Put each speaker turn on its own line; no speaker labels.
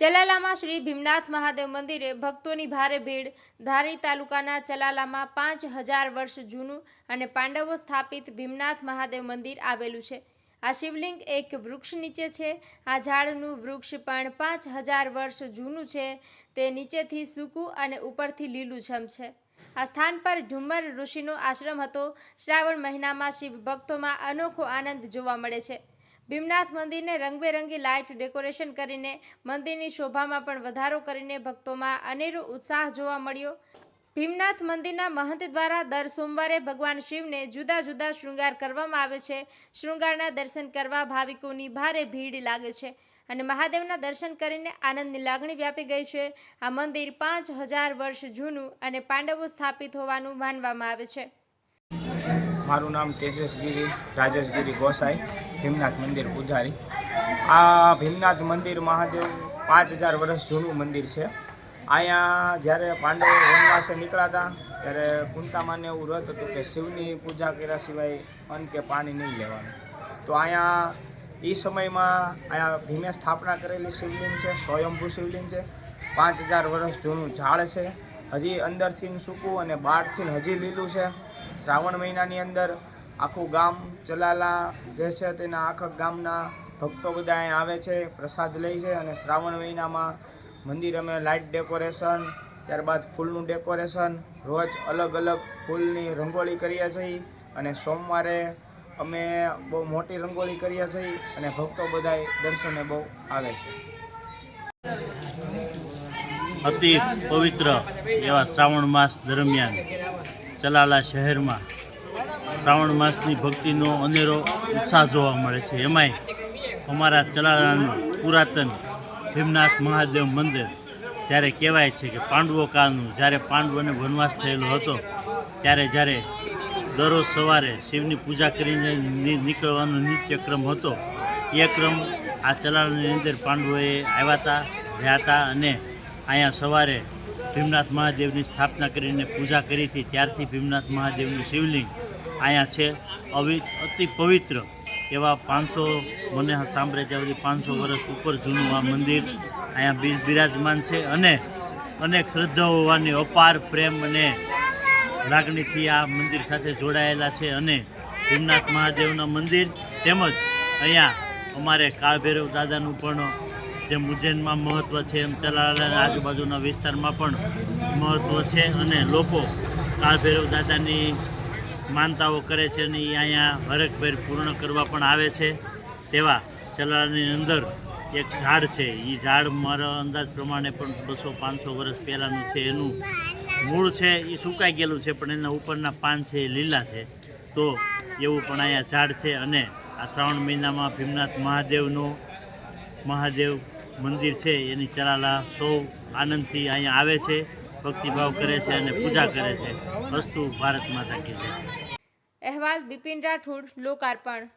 ચલાલામાં શ્રી ભીમનાથ મહાદેવ મંદિરે ભક્તોની ભારે ભીડ. ધારી તાલુકાના ચલાલામાં પાંચ હજાર વર્ષ જૂનું અને પાંડવો સ્થાપિત ભીમનાથ મહાદેવ મંદિર આવેલું છે. આ શિવલિંગ એક વૃક્ષ નીચે છે. આ ઝાડનું વૃક્ષ પણ પાંચ હજાર વર્ષ જૂનું છે. તે નીચેથી સૂકું અને ઉપરથી લીલુંછમ છે. આ સ્થાન પર ઢુમ્મર ઋષિનો આશ્રમ હતો. શ્રાવણ મહિનામાં શિવ ભક્તોમાં અનોખો આનંદ જોવા મળે છે. ભીમનાથ મંદિરને રંગબેરંગી લાઇટ ડેકોરેશન કરીને મંદિરની શોભામાં પણ વધારો કરીને ભક્તોમાં અનેરો ઉત્સાહ જોવા મળ્યો. ભીમનાથ મંદિરના મહંત દ્વારા દર સોમવારે ભગવાન શિવને જુદા જુદા શૃંગાર કરવામાં આવે છે. શૃંગારના દર્શન કરવા ભાવિકોની ભારે ભીડ લાગે છે અને મહાદેવના દર્શન કરીને આનંદની લાગણી વ્યાપી ગઈ છે. આ મંદિર પાંચ હજાર વર્ષ જૂનું અને પાંડવો સ્થાપિત હોવાનું માનવામાં આવે છે.
મારું નામ તેજસગીરી, રાજસગીરી ગોસાઈ. ભીમનાથ મંદિર પૂજારી આ ભીમનાથ મંદિર મહાદેવ પાંચ હજાર વર્ષ જૂનું મંદિર છે. અહીંયા જ્યારે પાંડવો વનવાસે નીકળ્યા હતા ત્યારે કુંતામાને એવું વ્રત હતું કે શિવની પૂજા કર્યા સિવાય અન્ન કે પાણી નહીં લેવાનું. તો અહીંયા એ સમયમાં અહીંયા ભીમે સ્થાપના કરેલી શિવલિંગ છે, સ્વયંભૂ શિવલિંગ છે. પાંચ હજાર વર્ષ જૂનું ઝાડ છે. હજી અંદરથી સૂકું અને બહારથી હજી લીલું છે. શ્રાવણ મહિનાની અંદર આખું ગામ ચલાલા જે છે તેના આખા ગામના ભક્તો બધા અહીં આવે છે, પ્રસાદ લે છે અને શ્રાવણ મહિનામાં મંદિર અમે લાઇટ ડેકોરેશન ત્યારબાદ ફૂલનું ડેકોરેશન રોજ અલગ અલગ ફૂલની રંગોળી કરીએ છીએ અને સોમવારે અમે બહુ મોટી રંગોળી કરીએ છીએ અને ભક્તો બધા દર્શને બહુ આવે છે.
અતિ પવિત્ર એવા શ્રાવણ માસ દરમિયાન ચલાલા શહેરમાં શ્રાવણ માસની ભક્તિનો અનેરો ઉત્સાહ જોવા મળે છે. એમાંય અમારા ચલાળાનું પુરાતન ભીમનાથ મહાદેવ મંદિર, જ્યારે કહેવાય છે કે પાંડવો કાળનું, જ્યારે પાંડવોને વનવાસ થયેલો હતો, ત્યારે જ્યારે દરરોજ સવારે શિવની પૂજા કરીને નીકળવાનો નિત્યક્રમ હતો, એ ક્રમ આ ચલાલાની અંદર પાંડવોએ આવ્યા હતા, રહ્યા હતા અને અહીંયા સવારે ભીમનાથ મહાદેવની સ્થાપના કરીને પૂજા કરી હતી. ત્યારથી ભીમનાથ મહાદેવનું શિવલિંગ અહીંયા છે અવિ, અતિ પવિત્ર એવા પાંચસો, મને સાંભળે ત્યાં સુધી પાંચસો વર્ષ ઉપર જૂનું આ મંદિર અહીંયા બિર- બિરાજમાન છે અને અનેક શ્રદ્ધા હોવાની અપાર પ્રેમ અને લાગણીથી આ મંદિર સાથે જોડાયેલા છે અને ભીમનાથ મહાદેવના મંદિર તેમજ અહીંયા અમારે કાળભૈરવ દાદાનું પણ જેમ ઉજ્જૈનમાં મહત્ત્વ છે એમ ચલાલાના આજુબાજુના વિસ્તારમાં પણ મહત્ત્વ છે અને લોકો કાળભૈરવ દાદાની માનતાઓ કરે છે અને એ અહીંયા હરખભેર પૂર્ણ કરવા પણ આવે છે. તેવા ચલાલાની અંદર એક ઝાડ છે. એ ઝાડ મારા અંદાજ પ્રમાણે પણ બસો પાંચસો વર્ષ પહેલાંનું છે. એનું મૂળ છે એ સુકાઈ ગયેલું છે, પણ એના ઉપરના પાન છે એ લીલા છે. તો એવું પણ અહીંયા ઝાડ છે અને આ શ્રાવણ મહિનામાં ભીમનાથ મહાદેવનું મહાદેવ મંદિર છે. એની ચલાલા સૌ આનંદથી અહીંયા આવે છે. ભક્તિભાવ કરે છે અને પૂજા કરે છે. વસ્તુ ભારત માતા કી જય.
અહેવાલ બિપિન રાઠોડ, લોકાર્પણ.